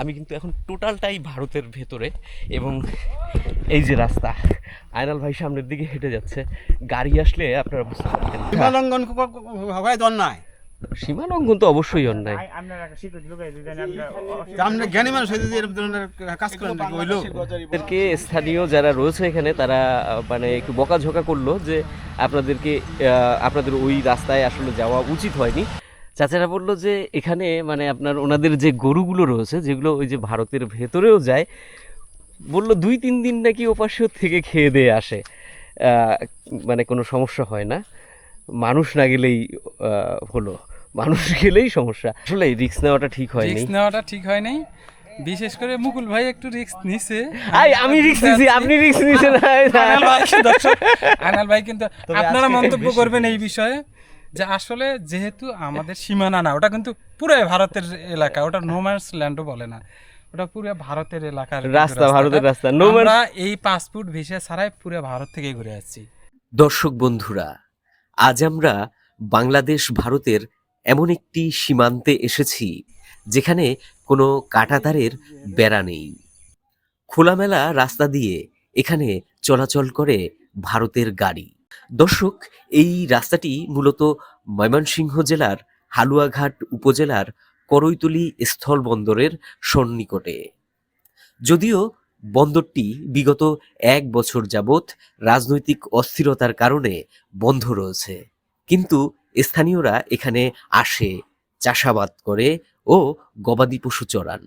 আমি কিন্তু এখন টোটালটাই ভারতের ভেতরে এবং এই যে রাস্তা আয়নাল ভাই সামনের দিকে হেঁটে যাচ্ছে। গাড়ি আসলে আপনারা বুঝতে পারবেন সীমা লঙ্ঘন হয় অন্যায় সীমা লঙ্ঘন তো অবশ্যই অন্যায়। তা আপনি জ্ঞানী মানুষ যদি এরকম ধরনের কাজ করেন নাকি ওই লোক আপনাদেরকে স্থানীয় যারা রয়েছে এখানে তারা মানে একটু বকাঝোকা করল যে আপনাদেরকে আহ, আপনাদের ওই রাস্তায় আসলে যাওয়া উচিত হয়নি। চাচারা বলল যে এখানে মানে আপনার ওনাদের যে গরুগুলো রয়েছে যেগুলো ওই যে ভারতের ভেতরেও যায় বলল দুই তিন দিন নাকি ওপাশেও থেকে খেয়ে দিয়ে আসে মানে কোনো সমস্যা হয় না মানুষ না গেলেই হলো মানুষ গেলেই সমস্যা আসলে রিস্ক নেওয়াটা ঠিক হয়নি রিস্ক নেওয়াটা ঠিক হয় নাই বিশেষ করে মুকুল ভাই একটু রিস্ক নিছে আই আমি রিস্ক নিছি আপনি রিস্ক নিছেন আনাল ভাই আনাল ভাই কিন্তু আপনারা মন্তব্য করবেন এই বিষয়ে যে আসলে যেহেতু আমাদের সীমানা না ওটা কিন্তু পুরো ভারতের এলাকা ওটা নোম্যান্স ল্যান্ডও বলে না। ওটা পুরো ভারতের এলাকার রাস্তা, ভারতের রাস্তা। আমরা এই পাসপোর্ট ভিসা ছাড়াই পুরো ভারত থেকে ঘুরে আসছি। দর্শক বন্ধুরা আজ আমরা বাংলাদেশ ভারতের এমন একটি সীমান্তে এসেছি যেখানে কোনো কাঁটাতারের বেড়া নেই। খোলামেলা রাস্তা দিয়ে এখানে চলাচল করে ভারতের গাড়ি। দর্শক, এই রাস্তাটি মূলত ময়মনসিংহ জেলার হালুয়াঘাট উপজেলার করৈতলি স্থলবন্দরের সন্নিকটে। যদিও বন্দরটি বিগত এক বছর যাবৎ রাজনৈতিক অস্থিরতার কারণে বন্ধ রয়েছে, কিন্তু স্থানীয়রা এখানে আসে, চাষাবাদ করে ও গবাদি পশু চড়ান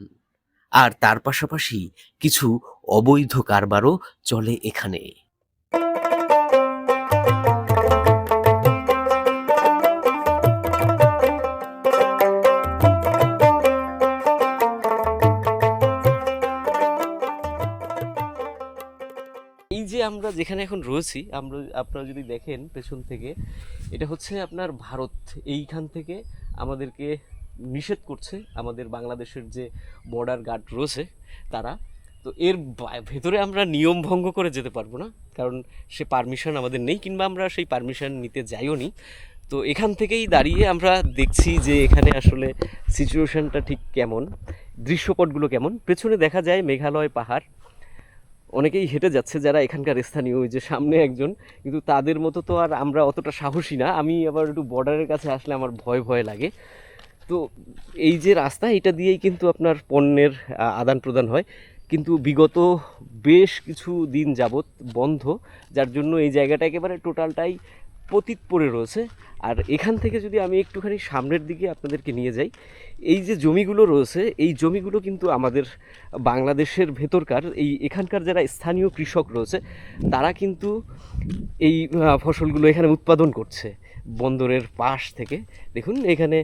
আর তার পাশাপাশি কিছু অবৈধ কারবারও চলে এখানে। আমরা যেখানে এখন রয়েছি, আমরা আপনারা যদি দেখেন পেছন থেকে, এটা হচ্ছে আপনার ভারত। এইখান থেকে আমাদেরকে নিষেধ করছে আমাদের বাংলাদেশের যে বর্ডার গার্ড রয়েছে তারা। তো এর ভেতরে আমরা নিয়ম ভঙ্গ করে যেতে পারব না, কারণ সে পারমিশন আমাদের নেই, কিংবা আমরা সেই পারমিশন নিতে যাইও নি। তো এখান থেকেই দাঁড়িয়ে আমরা দেখছি যে এখানে আসলে সিচুয়েশনটা ঠিক কেমন, দৃশ্যপটগুলো কেমন। পেছনে দেখা যায় মেঘালয় পাহাড় অনেকেই হেঁটে যাচ্ছে যারা এখানকার স্থানীয়, ওই যে সামনে একজন। কিন্তু তাদের মতো তো আর আমরা অতটা সাহসী না। আমি আবার একটু বর্ডারের কাছে আসলে আমার ভয় ভয় লাগে। তো এই যে রাস্তা, এটা দিয়েই কিন্তু আপনার পণ্যের আদান প্রদান হয়। কিন্তু বিগত বেশ কিছু দিন যাবৎ বন্ধ, যার জন্য এই জায়গাটা একেবারে টোটালটাই পতিত পড়ে রয়েছে। আর এখান থেকে যদি আমি একটুখানি সামনের দিকে আপনাদেরকে নিয়ে যাই, এই যে জমিগুলো রয়েছে, এই জমিগুলো কিন্তু আমাদের বাংলাদেশের ভেতরকার, এই এখানকার যারা স্থানীয় কৃষক রয়েছে, তারা কিন্তু এই ফসলগুলো এখানে উৎপাদন করছে বন্দরের পাশ থেকে। দেখুন, এখানে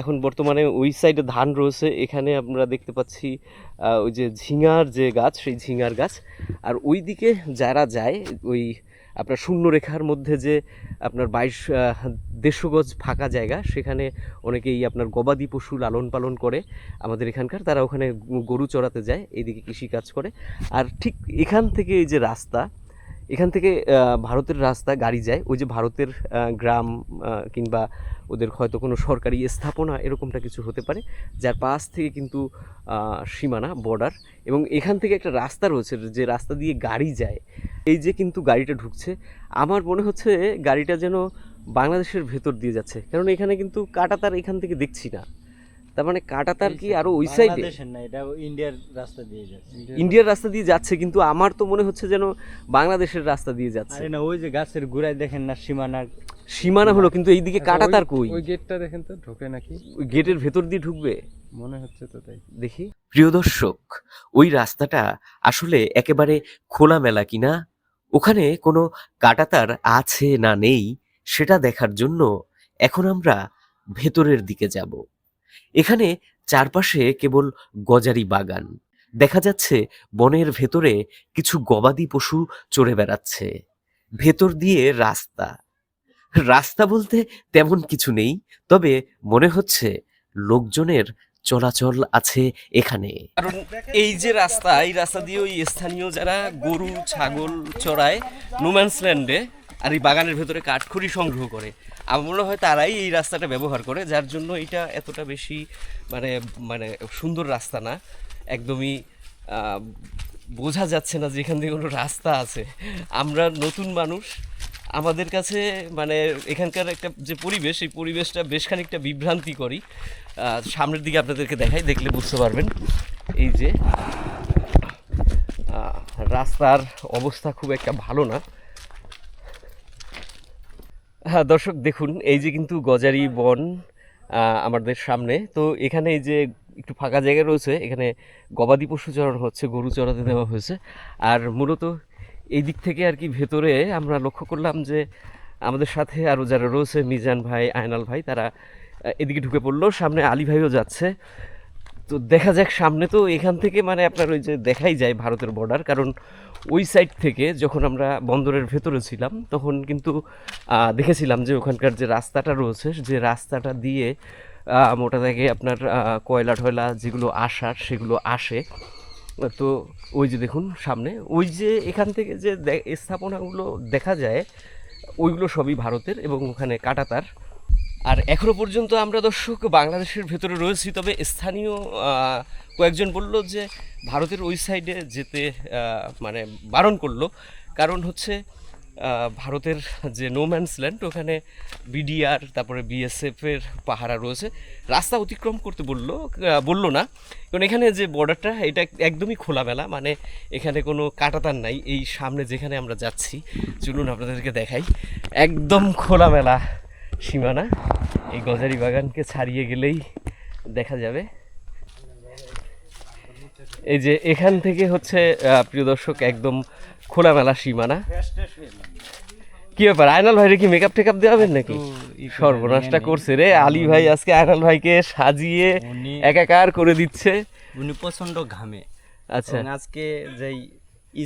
এখন বর্তমানে ওই সাইডে ধান রয়েছে, এখানে আমরা দেখতে পাচ্ছি ওই যে ঝিঙার যে গাছ, সেই ঝিঙার গাছ। আর ওই দিকে যারা যায়, ওই আপনার শূন্যরেখার মধ্যে যে আপনার বাইশ দেড়শো গজ ফাঁকা জায়গা, সেখানে অনেকেই আপনার গবাদি পশু লালন পালন করে আমাদের এখানকার, তারা ওখানে গরু চড়াতে যায়, এইদিকে কৃষিকাজ করে। আর ঠিক এখান থেকে এই যে রাস্তা, এখান থেকে ভারতের রাস্তা গাড়ি যায়, ওই যে ভারতের গ্রাম কিংবা ওদের হয়তো কোনো সরকারি স্থাপনা এরকমটা কিছু হতে পারে, যার পাশ থেকে কিন্তু সীমানা বর্ডার এবং এখান থেকে একটা রাস্তা রয়েছে যে রাস্তা দিয়ে গাড়ি যায়। এই যে কিন্তু গাড়িটা ঢুকছে, আমার মনে হচ্ছে গাড়িটা যেন বাংলাদেশের ভেতর দিয়ে যাচ্ছে। কারণ এখানে কিন্তু কাটা তার এখান থেকে দেখছি না। তার মানে কাটাতার কি আরও ওই সাইডে না এটা ইন্ডিয়ার রাস্তা দিয়ে যাচ্ছে। ইন্ডিয়ার রাস্তা। দিয়ে যাচ্ছে কিন্তু আমার তো মনে হচ্ছে যেন বাংলাদেশের রাস্তা দিয়ে যাচ্ছে। আরে না ওই যে গাছের গোড়ায় দেখেন না সীমানার সীমানা হলো কিন্তু এইদিকে কাটাতার কই? ওই গেটটা দেখেন তো ঢোকে নাকি? ওই গেটের ভেতর দিয়ে ঢুকবে? মনে হচ্ছে তো তাই। দেখি। প্রিয় দর্শক ওই রাস্তাটা আসলে একেবারে খোলামেলা কিনা? ওখানে কোনো কাটাতার আছে না নেই সেটা দেখার জন্য এখন আমরা ভেতরের দিকে যাব। এখানে চারপাশে কেবল গজারি বাগান। দেখা যাচ্ছে বনের ভেতরে কিছু গবাদি পশু চড়ে বেড়াচ্ছে। ভেতর দিয়ে রাস্তা। রাস্তা বলতে তেমন কিছু নেই, তবে মনে হচ্ছে লোকজনের চলাচল আছে এখানে। কারণ এই যে রাস্তা, এই রাস্তা দিয়ে ওই স্থানীয় যারা গরু, ছাগল চড়ায় নোম্যান্স ল্যান্ডে আর এই বাগানের ভেতরে কাঠখড়ি সংগ্রহ করে আমার মনে হয় তারাই এই রাস্তাটা ব্যবহার করে, যার জন্য এটা এতটা বেশি মানে মানে সুন্দর রাস্তা না। একদমই বোঝা যাচ্ছে না যে এখান থেকে কোনো রাস্তা আছে। আমরা নতুন মানুষ, আমাদের কাছে মানে এখানকার একটা যে পরিবেশ, এই পরিবেশটা বেশ খানিকটা বিভ্রান্তি করি সামনের দিকে আপনাদেরকে দেখাই, দেখলে বুঝতে পারবেন। এই যে রাস্তার অবস্থা খুব একটা ভালো না। হ্যাঁ দর্শক দেখুন, এই যে কিন্তু গজারি বন আমাদের সামনে। তো এখানে এই যে একটু ফাঁকা জায়গা রয়েছে, এখানে গবাদি পশু চড়ানো হচ্ছে, গরু চড়াতে দেওয়া হয়েছে। আর মূলত এই দিক থেকে আর কি ভেতরে আমরা লক্ষ্য করলাম যে আমাদের সাথে আরও যারা রয়েছে, মিজান ভাই, আয়নাল ভাই, তারা এদিকে ঢুকে পড়ল, সামনে আলী ভাইও যাচ্ছে। তো দেখা যাক, সামনে তো এখান থেকে মানে আপনার ওই যে দেখাই যায় ভারতের বর্ডার কারণ ওই সাইড থেকে যখন আমরা বন্দরের ভেতরে ছিলাম, তখন কিন্তু দেখেছিলাম যে ওখানকার যে রাস্তাটা রয়েছে, যে রাস্তাটা দিয়ে মোটা দাগে আপনার কয়লা টয়লা যেগুলো আসার সেগুলো আসে। তো ওই যে দেখুন সামনে, ওই যে এখান থেকে যে স্থাপনাগুলো দেখা যায়, ওইগুলো সবই ভারতের এবং ওখানে কাটাতার। আর এখনও পর্যন্ত আমরা দর্শক বাংলাদেশের ভেতরে রয়েছি, তবে স্থানীয় কয়েকজন বলল যে ভারতের ওই সাইডে যেতে মানে বারণ করল। কারণ হচ্ছে ভারতের যে নোম্যান্স ল্যান্ড ওখানে বিডিআর তারপরে বিএসএফের পাহারা রয়েছে। রাস্তা অতিক্রম করতে বলল বলল না। কারণ এখানে যে বর্ডারটা এটা একদমই খোলামেলা মানে এখানে কোনো কাটাতার নাই। এই সামনে যেখানে আমরা যাচ্ছি, চলুন আপনাদেরকে দেখাই। একদম খোলামেলা। সীমানা। এই গজারি বাগানকে ছাড়িয়ে গেলেই দেখা যাবে। এই যে এখান থেকে হচ্ছে প্রিয় দর্শক একদম খোলামেলা সীমানা। কি ব্যাপার আয়নাল ভাইরে কি মেকআপ টেকআপ দেওয়াবেন নাকি? সর্বনাশটা করছে রে। আলী ভাই আজকে আয়নাল ভাইকে সাজিয়ে একাকার করে দিচ্ছে। উনি প্রচণ্ড ঘামে। আচ্ছা। আজকে যেই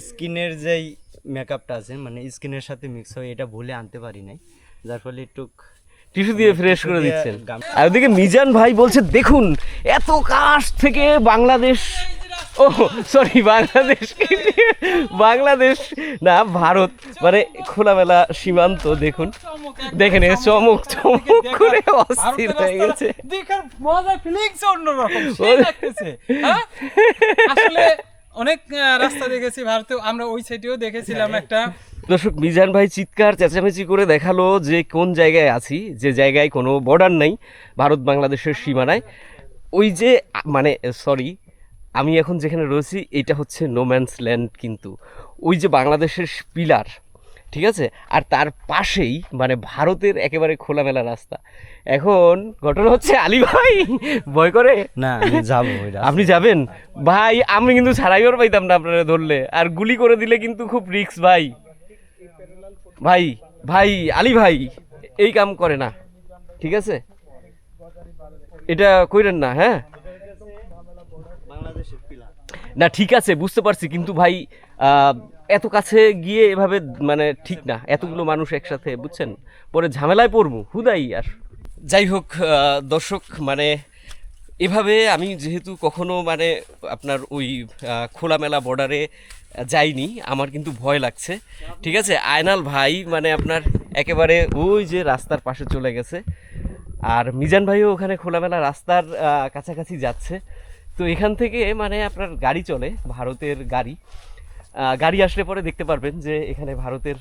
স্কিনের যেই মেকআপটা আছে মানে স্কিনের সাথে মিক্স হয় এটা ভুলে আনতে পারি নাই। যার ফলে একটু টিস্যু দিয়ে ফ্রেশ করে দিচ্ছেন। আর ওদিকে মিজান ভাই বলছে দেখুন এত কাশ থেকে বাংলাদেশ ও সরি বাংলাদেশ বাংলাদেশ না ভারত। মানে খোলামেলা সীমান্ত দেখুন। দেখেন চমক চমক করে অস্থির হয়ে গেছে। দেখার মজা ফিলিংস অন্যরকম হ্যাঁ? আসলে অনেক রাস্তা দেখেছি ভারতে আমরা ওই সাইডেও দেখেছিলাম একটা দর্শক মিজান ভাই চিৎকার চেঁচামেচি করে দেখাল যে কোন জায়গায় আছি যে জায়গায় কোনো বর্ডার নাই ভারত বাংলাদেশের সীমানায়। ওই যে মানে সরি আমি এখন যেখানে রয়েছি এটা হচ্ছে নোম্যান্স ল্যান্ড কিন্তু। ওই যে বাংলাদেশের পিলার ঠিক আছে? আর তার পাশেই মানে ভারতের একেবারে খোলামেলা রাস্তা। এখন ঘটনা হচ্ছে আলী ভাই ভয় করে? না আমি যাব আপনি যাবেন? ভাই আমি কিন্তু ছাড়াইবার পাইতাম না আপনারা ধরলে। আর গুলি করে দিলে কিন্তু খুব রিস্ক ভাই। ভাই ভাই আলী ভাই এই কাম করে না ঠিক আছে? এটা কইরেন না হ্যাঁ? বাংলাদেশের না ঠিক আছে বুঝতে পারছি কিন্তু ভাই এত কাছে গিয়ে এভাবে মানে ঠিক না এতগুলো মানুষ একসাথে বুঝছেন? পরে ঝামেলায় পড়ব হুদাই আর। যাই হোক দর্শক মানে এভাবে আমি যেহেতু কখনো মানে আপনার ওই খোলামেলা বর্ডারে যাইনি, আমার কিন্তু ভয় লাগছে। ঠিক আছে? আয়নাল ভাই মানে আপনার একেবারে ওই যে রাস্তার পাশে চলে গেছে। আর মিজান ভাইও ওখানে খোলামেলা রাস্তার কাছাকাছি যাচ্ছে। তো এখান থেকে মানে আপনার গাড়ি চলে, ভারতের গাড়ি। গাড়ি আসলে পরে দেখতে পারবেন যে এখানে ভারতের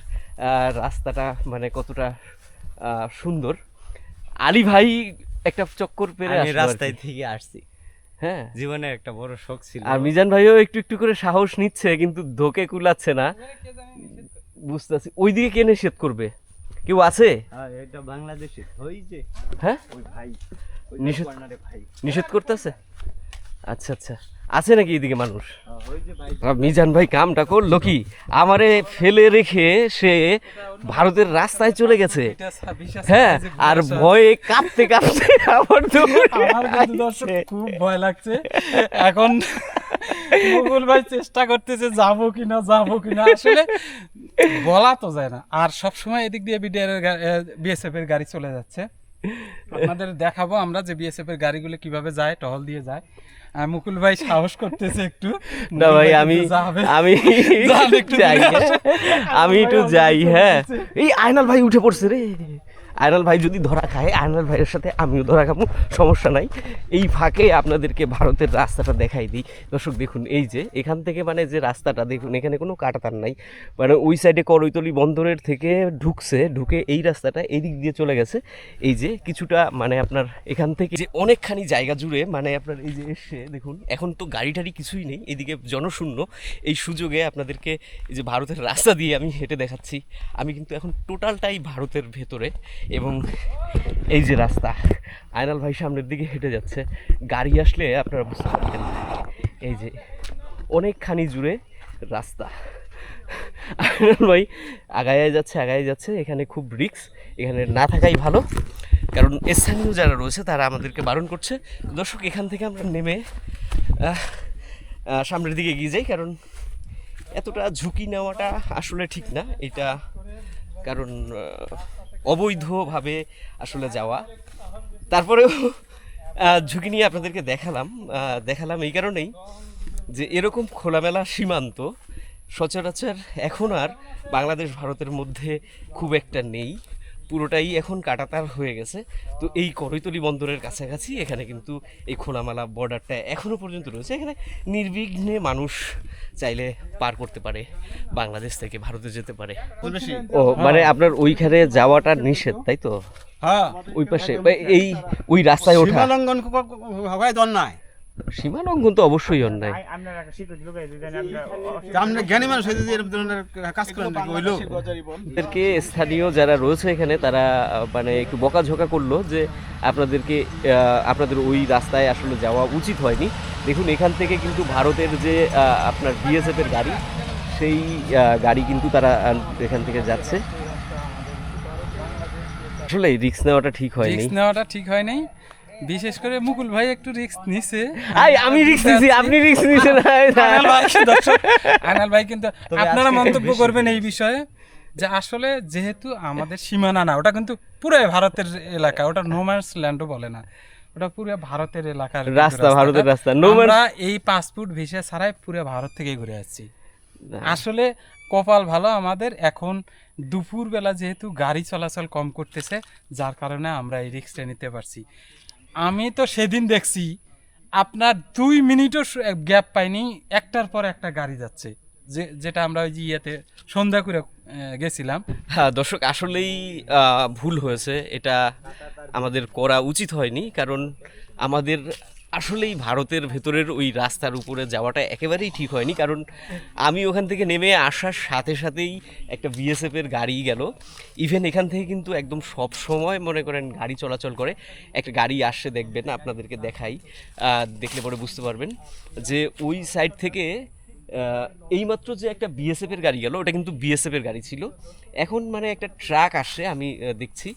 রাস্তাটা মানে কতটা সুন্দর। আলী ভাই একটা চক্কর পেরে আমি। রাস্তায় থেকে আসছি। হ্যাঁ। জীবনে একটা বড় শখ ছিল। আর মিজান ভাইও একটু একটু করে সাহস নিচ্ছে কিন্তু ধোকে কুলাচ্ছে না। বুঝতেছি। ওইদিকে কে নিষেধ করবে? কেউ আছে? এটা বাংলাদেশে ওই যে হ্যাঁ? ওই ভাই নিষেধ- নিষেধ করতেছে? আচ্ছা আচ্ছা। আছে নাকি এদিকে মানুষ? মিজান ভাই কামটা করল কি? আমারে ফেলে রেখে সে ভারতের রাস্তায় চলে গেছে। হ্যাঁ আর ভয়ে কাঁপতে কাঁপতে আমার। খুব ভয় লাগছে। এখন মুকুল ভাই চেষ্টা করতেছে যাব কিনা যাব কিনা। আসলে বলা তো যায় না। আর সব সময় এদিক দিয়ে বিডিআর বিএসএফ এর গাড়ি চলে যাচ্ছে। আপনাদের দেখাবো আমরা যে বিএসএফ এর গাড়িগুলো কীভাবে যায় টহল দিয়ে যায়। মুকুল ভাই সাহস করতেছে একটু। না ভাই আমি আমি একটু যাই। আমি একটু যাই হ্যাঁ। এই আয়নাল ভাই উঠে পড়ছে রে। আয়নাল ভাই যদি ধরা খায়, আয়নাল ভাইয়ের সাথে আমিও ধরা খাব, সমস্যা নাই। এই ফাঁকে আপনাদেরকে ভারতের রাস্তাটা দেখাই দিই। দর্শক, দেখুন, এই যে এখান থেকে মানে যে রাস্তাটা, দেখুন, এখানে কোনো কাটাতার নাই। মানে ওই সাইডে করৈতলি বন্দরের থেকে ঢুকছে, ঢুকে এই রাস্তাটা এই দিক দিয়ে চলে গেছে। এই যে কিছুটা মানে আপনার এখান থেকে যে অনেকখানি জায়গা জুড়ে মানে আপনার এই যে এসে, দেখুন, এখন তো গাড়ি টাড়ি কিছুই নেই। এদিকে জনশূন্য। এই সুযোগে আপনাদেরকে এই যে ভারতের রাস্তা দিয়ে আমি হেঁটে দেখাচ্ছি। আমি কিন্তু এখন টোটালটাই ভারতের ভেতরে। এবং এই যে রাস্তা, আয়নাল ভাই সামনের দিকে হেঁটে যাচ্ছে। গাড়ি আসলে আপনারা বুঝতে পারবেন এই যে অনেকখানি জুড়ে রাস্তা। আয়নাল ভাই আগায় যাচ্ছে আগায় যাচ্ছে। এখানে খুব রিক্স এখানে না থাকাই ভালো। কারণ স্থানীয় যারা রয়েছে, তারা আমাদেরকে বারণ করছে। দর্শক, এখান থেকে আমরা নেমে সামনের দিকে এগিয়ে যাই। কারণ এতটা ঝুঁকি নেওয়াটা আসলে ঠিক না। এটা কারণ অবৈধভাবে আসলে যাওয়া। তারপরেও ঝুঁকি নিয়ে আপনাদেরকে দেখালাম। দেখালাম এই কারণেই যে এরকম খোলামেলা সীমান্ত সচরাচর এখন আর বাংলাদেশ, ভারতের মধ্যে খুব একটা নেই। পুরোটাই এখন কাটাতার হয়ে গেছে। তো এই করৈতলি বন্দরের কাছাকাছি এখানে কিন্তু এই খোলামেলা বর্ডারটা এখনও পর্যন্ত রয়েছে। এখানে নির্বিঘ্নে মানুষ চাইলে পার করতে পারে বাংলাদেশ থেকে ভারতে যেতে পারে। ও মানে আপনার ওইখানে যাওয়াটা নিষেধ তাই তো? হ্যাঁ। ওই পাশে এই ওই রাস্তায় ওঠা। লঙ্ঘন হওয়াই দর নাই। সীমা লঙ্ঘন তো অবশ্যই অন্যায়। তা জ্ঞানী মানুষ হয়ে যদি এরকম ধরনের কাজ করেন নাকি ওই লোক? আপনাদেরকে স্থানীয় যারা রয়েছে এখানে তারা মানে একটু বকাঝোকা করল যে আপনাদেরকে আপনাদের ওই রাস্তায় আসলে যাওয়া উচিত হয়নি। দেখুন এখান থেকে কিন্তু ভারতের যে আপনার বিএসএফ এর গাড়ি সেই গাড়ি কিন্তু তারা এখান থেকে যাচ্ছে। আসলে রিক্স নেওয়াটা ঠিক হয়নি। রিস্ক নেওয়াটা ঠিক হয় নাই বিশেষ করে মুকুল ভাই একটু রিস্ক নিছে। আই আমি রিস্ক নিছি আপনি রিস্ক নিছেন আনাল ভাই দর্শক, আনাল ভাই কিন্তু আপনারা মন্তব্য করবেন এই বিষয়ে যে আসলে যেহেতু আমাদের সীমানা না ওটা কিন্তু পুরো ভারতের এলাকা ওটা নোম্যান্স ল্যান্ডও বলে না। ওটা পুরো ভারতের এলাকার রাস্তা। ভারতের রাস্তা। আমরা এই পাসপোর্ট ভিসা ছাড়াই পুরো ভারত থেকে ঘুরে আসছি। আসলে কপাল ভালো আমাদের এখন দুপুর বেলা যেহেতু গাড়ি চলাচল কম করতেছে যার কারণে আমরা এই রিক্সটা নিতে পারছি। আমি তো সেদিন দেখছি আপনার দুই মিনিটও গ্যাপ পাইনি, একটার পর একটা গাড়ি যাচ্ছে, যে, যেটা আমরা ওই যে ইয়েতে সন্ধ্যা করে গেছিলাম। হ্যাঁ দর্শক, আসলেই ভুল হয়েছে। এটা আমাদের করা উচিত হয়নি, কারণ আমাদের আসলেই ভারতের ভেতরের ওই রাস্তার উপরে যাওয়াটা একেবারেই ঠিক হয়নি, কারণ আমি ওখান থেকে নেমে আসার সাথে সাথেই একটা বিএসএফের গাড়ি গেল। ইভেন এখান থেকে কিন্তু একদম সব সময় মনে করেন গাড়ি চলাচল করে, একটা গাড়ি আসছে দেখবেন, আপনাদেরকে দেখাই দেখলে পরে বুঝতে পারবেন যে ওই সাইড থেকে এইমাত্র যে একটা বিএসএফ এর গাড়ি গেল, ওটা কিন্তু বিএসএফ এর গাড়ি ছিল। এখন মানে একটা ট্রাক আসছে, আমি দেখছি,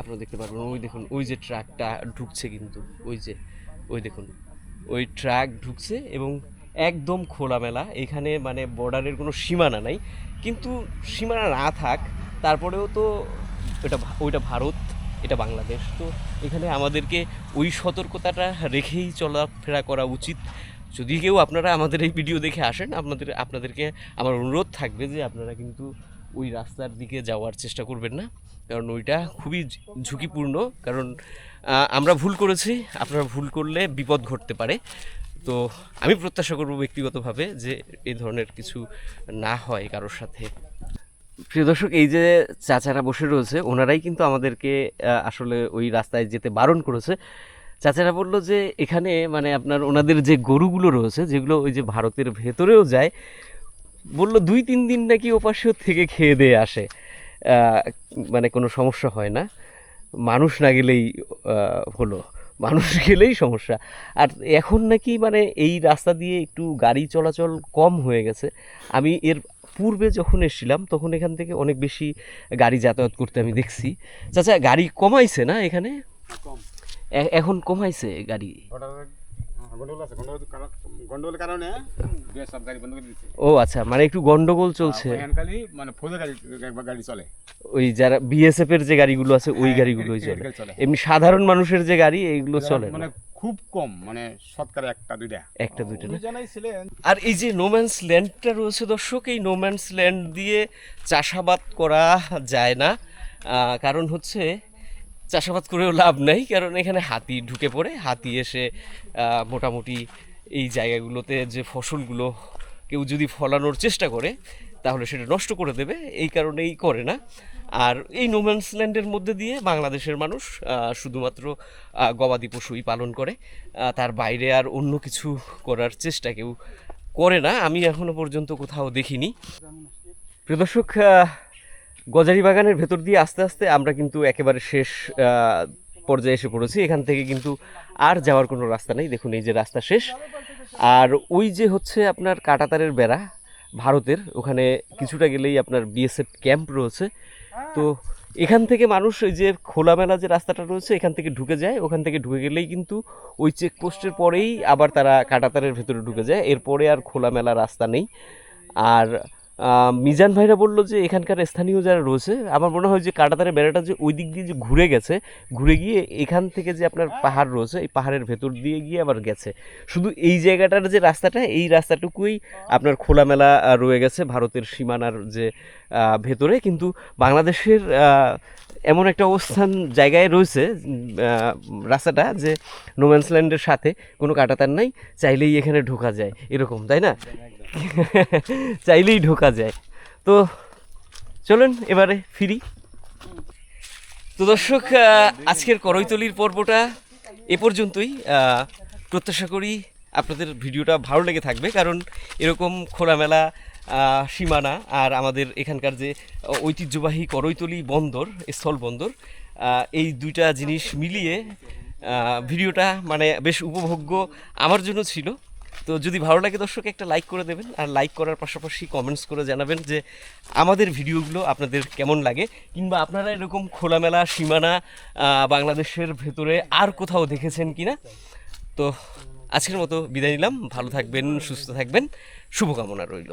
আপনারা দেখতে পারবেন, ওই দেখুন, ওই যে ট্রাকটা ঢুকছে কিন্তু, ওই যে। ওই দেখুন, ওই ট্রাক ঢুকছে এবং একদম খোলামেলা, এখানে মানে বর্ডারের কোনো সীমানা নাই। কিন্তু সীমানা না থাক, তারপরেও তো ভা- ওইটা ভারত, এটা বাংলাদেশ। তো এখানে আমাদেরকে ওই সতর্কতাটা রেখেই চলাফেরা করা উচিত। যদি কেউ আপনারা আমাদের এই ভিডিও দেখে আসেন, আপনাদের, আপনাদেরকে আমার অনুরোধ থাকবে যে আপনারা কিন্তু ওই রাস্তার দিকে যাওয়ার চেষ্টা করবেন না। কারণ ওইটা খুবই ঝুঁকিপূর্ণ। কারণ আমরা ভুল করেছি, আপনারা ভুল করলে বিপদ ঘটতে পারে। তো আমি প্রত্যাশা করব ব্যক্তিগতভাবে যে এই ধরনের কিছু না হয় কারোর সাথে। প্রিয় দর্শক, এই যে চাচারা বসে রয়েছে, ওনারাই কিন্তু আমাদেরকে আসলে ওই রাস্তায় যেতে বারণ করেছে। চাচারা বলল যে, এখানে মানে আপনার ওনাদের যে গরুগুলো রয়েছে, যেগুলো ওই যে ভারতের ভেতরেও যায়, বলল দুই তিন দিন নাকি ওপাশেও থেকে খেয়ে দিয়ে আসে। মানে কোনো সমস্যা হয় না। মানুষ না গেলেই হলো। মানুষ গেলেই সমস্যা। আর এখন নাকি মানে এই রাস্তা দিয়ে একটু গাড়ি চলাচল কম হয়ে গেছে। আমি এর পূর্বে যখন এসেছিলাম তখন এখান থেকে অনেক বেশি গাড়ি যাতায়াত করতে আমি দেখছি। চাচা গাড়ি কমাইছে না এখানে? এ- এখন কমাইছে গাড়ি? ও আচ্ছা মানে একটু গন্ডগোল চলছে। মানে গাড়ি গাড়ি চলে। ওই যারা বিএসএফ এর যে গাড়িগুলো আছে ওই গাড়িগুলোই এই- এই চলে। এমনি সাধারণ মানুষের যে গাড়ি এইগুলো চলে মানে খুব কম মানে শতকরা একটা দুইটা। একটা দুইটা না? আর এই যে নোম্যান্স ল্যান্ডটা রয়েছে দর্শক এই নোম্যান্স ল্যান্ড দিয়ে চাষাবাদ করা যায় না। কারণ হচ্ছে চাষাবাদ করেও লাভ নাই, কারণ এখানে হাতি ঢুকে পড়ে। হাতি এসে মোটামুটি এই জায়গাগুলোতে যে ফসলগুলো কেউ যদি ফলানোর চেষ্টা করে, তাহলে সেটা নষ্ট করে দেবে, এই কারণেই করে না। আর এই নোম্যান্স ল্যান্ডের মধ্যে দিয়ে বাংলাদেশের মানুষ শুধুমাত্র গবাদি পশুই পালন করে। তার বাইরে আর অন্য কিছু করার চেষ্টা কেউ করে না। আমি এখনও পর্যন্ত কোথাও দেখিনি। প্রিয় দর্শক গজারি বাগানের ভেতর দিয়ে আস্তে আস্তে আমরা কিন্তু একেবারে শেষ পর্যায়ে এসে পড়েছি। এখান থেকে কিন্তু আর যাওয়ার কোনো রাস্তা নেই। দেখুন, এই যে রাস্তা শেষ। আর ওই যে হচ্ছে আপনার কাটাতারের বেড়া ভারতের, ওখানে কিছুটা গেলেই আপনার বিএসএফ ক্যাম্প রয়েছে। তো এখান থেকে মানুষ ওই যে খোলামেলা যে রাস্তাটা রয়েছে, এখান থেকে ঢুকে যায়। ওখান থেকে ঢুকে গেলেই কিন্তু ওই চেকপোস্টের পরেই আবার তারা কাটাতারের ভেতরে ঢুকে যায়। এরপরে আর খোলামেলা রাস্তা নেই। আর মিজান ভাইরা বলল যে এখানকার স্থানীয় যারা রয়েছে, আমার মনে হয় যে কাটাতারের বেড়াটা যে ওই দিক দিয়ে যে ঘুরে গেছে, ঘুরে গিয়ে এখান থেকে যে আপনার পাহাড় রয়েছে, এই পাহাড়ের ভেতর দিয়ে গিয়ে আবার গেছে। শুধু এই জায়গাটার যে রাস্তাটা, এই রাস্তাটুকুই আপনার খোলামেলা রয়ে গেছে ভারতের সীমানার যে ভেতরে। কিন্তু বাংলাদেশের এমন একটা অবস্থান জায়গায় রয়েছে রাস্তাটা যে নোম্যান্সল্যান্ডের সাথে কোনো কাটাতার নাই, চাইলেই এখানে ঢোকা যায়, এরকম, তাই না? চাইলেই ঢোকা যায়। তো চলুন এবারে ফিরি। তো দর্শক আজকের করইতলির পর্বটা এ পর্যন্তই। প্রত্যাশা করি আপনাদের ভিডিওটা ভালো লেগে থাকবে, কারণ এরকম খোলামেলা সীমানা আর আমাদের এখানকার যে ঐতিহ্যবাহী করইতলি বন্দর, স্থল বন্দর এই দুইটা জিনিস মিলিয়ে ভিডিওটা মানে বেশ উপভোগ্য আমার জন্য ছিল। তো যদি ভালো লাগে দর্শক, একটা লাইক করে দেবেন আর লাইক করার পাশাপাশি কমেন্টস করে জানাবেন যে আমাদের ভিডিওগুলো আপনাদের কেমন লাগে। কিংবা আপনারা এরকম খোলামেলা সীমানা বাংলাদেশের ভেতরে আর কোথাও দেখেছেন কিনা? তো আজকের মতো বিদায় নিলাম। ভালো থাকবেন, সুস্থ থাকবেন। শুভকামনা রইল।